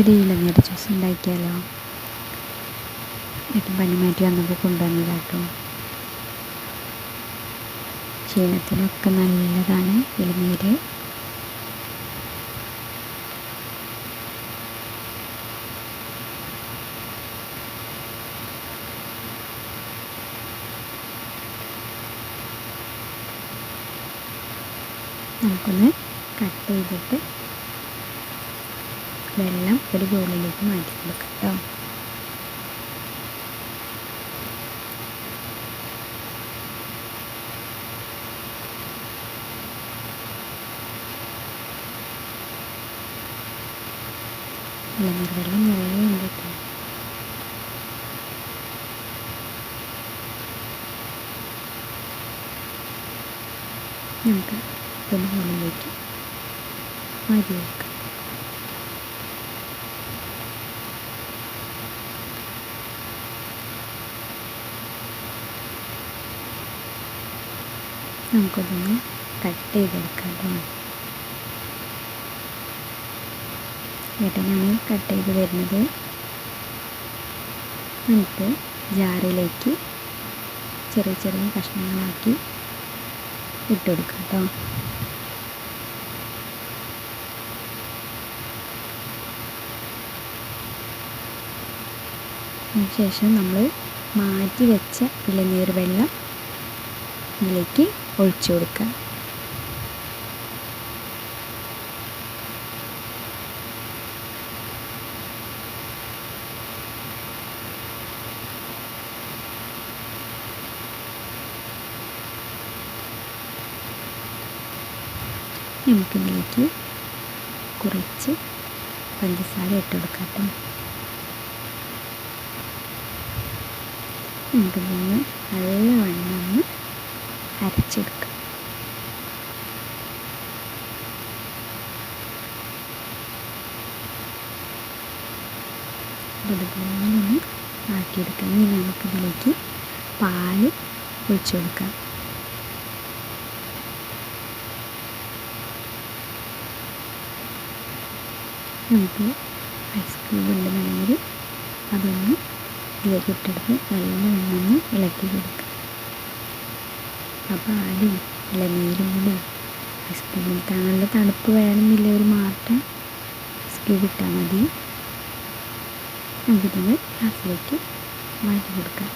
നമുക്കൊരു ഇളനീര് ജ്യൂസ് ഉണ്ടാക്കിയാലോ? ഏട്ടൻ പനി മാറ്റി വന്നപ്പോൾ കൊണ്ടുവന്നതാട്ടോ. ക്ഷീണത്തിനൊക്കെ നല്ലതാണ്. ഇളനീര് നമുക്കൊന്ന് കട്ട് ചെയ്തിട്ട് വെള്ളം ഒരു ബോളിലേക്ക് മാറ്റി കൊടുക്കാം കേട്ടോ. വെള്ളം നിറയെ ഉണ്ട് കേട്ടോ. നമുക്ക് പിന്നെ ബൗളിലേക്ക് വെക്കാം നമുക്കതൊന്ന് കട്ട് ചെയ്തെടുക്കാം ഏട്ടനാണ് കട്ട് ചെയ്ത് വരുന്നത്. നമുക്ക് ജാറിലേക്ക് ചെറിയ ചെറിയ കഷ്ണങ്ങളാക്കി ഇട്ട് കേട്ടോ അതിനുശേഷം നമ്മൾ മാറ്റി വെച്ച ഇളനീർ വെള്ളം ഇതിലേക്ക് ഒഴിച്ചു കൊടുക്കുക. നമുക്കിതിലേക്ക് കുറച്ച് പഞ്ചസാര ഇട്ട് കൊടുക്കാം കേട്ടോ. നമുക്കിതൊന്ന് നല്ലവണ്ണം ഒന്ന് അരച്ചെടുക്കാം അതുപോലെ ഒന്ന് ആക്കിയെടുക്കാം. ഇനി നമുക്കിതിലേക്ക് പാൽ ഒഴിച്ചു കൊടുക്കാം നമുക്ക് ഐസ് ക്യൂബ് ഉണ്ടെന്നുണ്ടെങ്കിൽ അതൊന്ന് ഇതിലേക്ക് ഇട്ടെടുത്ത് നല്ലവണ്ണം ഇളക്കി കൊടുക്കുക അപ്പോൾ ആരും ഇളനീരും കൂടെ. ഐസ് ക്യൂബിൽ നല്ല തണുപ്പ് വേണമെന്നില്ല ഒരു മാറ്റം ഐസ് ക്യൂബ് ഇട്ടാൽ മതി നമുക്കിതൊന്ന് ഗ്ലാസ്സിലേക്ക് മാറ്റി കൊടുക്കാം.